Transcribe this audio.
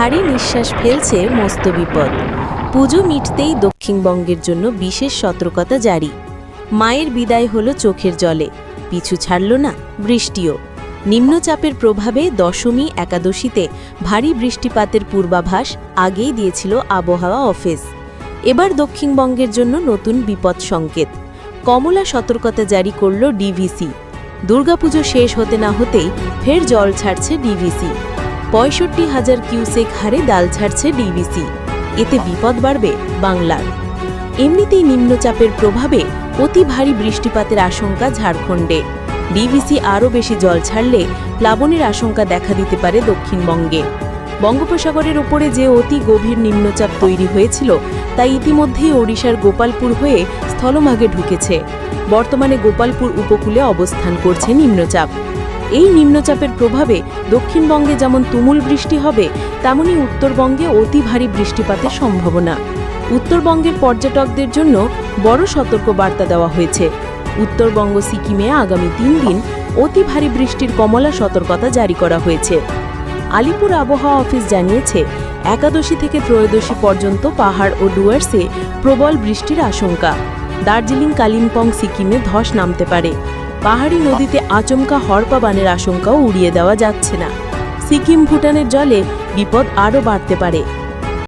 ভারী নিঃশ্বাস ফেলছে মস্ত বিপদ। পুজো মিটতেই দক্ষিণবঙ্গের জন্য বিশেষ সতর্কতা জারি। মায়ের বিদায় হলো চোখের জলে, পিছু ছাড়ল না বৃষ্টিও। নিম্নচাপের প্রভাবে দশমী একাদশীতে ভারী বৃষ্টিপাতের পূর্বাভাস আগেই দিয়েছিল আবহাওয়া অফিস। এবার দক্ষিণবঙ্গের জন্য নতুন বিপদ সংকেত। কমলা সতর্কতা জারি করল ডিভিসি। দুর্গাপুজো শেষ হতে না হতেই ফের জল ছাড়ছে ডিভিসি। পঁয়ষট্টি হাজার কিউসেক হারে ডাল ছাড়ছে ডিভিসি এতে বিপদ বাড়বে বাংলার। এমনিতেই নিম্নচাপের প্রভাবে অতি ভারী বৃষ্টিপাতের আশঙ্কা ঝাড়খণ্ডে। ডিভিসি আরও বেশি জল ছাড়লে প্লাবনের আশঙ্কা দেখা দিতে পারে দক্ষিণবঙ্গে। বঙ্গোপসাগরের ওপরে যে অতি গভীর নিম্নচাপ তৈরি হয়েছিল, তা ইতিমধ্যেই ওড়িশার গোপালপুর হয়ে স্থলমাগে ঢুকেছে। বর্তমানে গোপালপুর উপকূলে অবস্থান করছে নিম্নচাপ। এই নিম্নচাপের প্রভাবে দক্ষিণবঙ্গে যেমন তুমুল বৃষ্টি হবে, তেমনি উত্তরবঙ্গে অতি ভারী বৃষ্টিপাতের সম্ভাবনা। উত্তরবঙ্গের পর্যটকদের জন্য বড় সতর্ক বার্তা দেওয়া হয়েছে। উত্তরবঙ্গ সিকিমে আগামী তিন দিন অতি ভারী বৃষ্টির কমলা সতর্কতা জারি করা হয়েছে। আলিপুর আবহাওয়া অফিস জানিয়েছে, একাদশী থেকে ত্রয়োদশী পর্যন্ত পাহাড় ও ডুয়ার্সে প্রবল বৃষ্টির আশঙ্কা। দার্জিলিং, কালিম্পং, সিকিমে ধস নামতে পারে। পাহাড়ি নদীতে আচমকা হরপা বানের আশঙ্কাও উড়িয়ে দেওয়া যাচ্ছে না। সিকিম ভুটানের জলে বিপদ আরও বাড়তে পারে।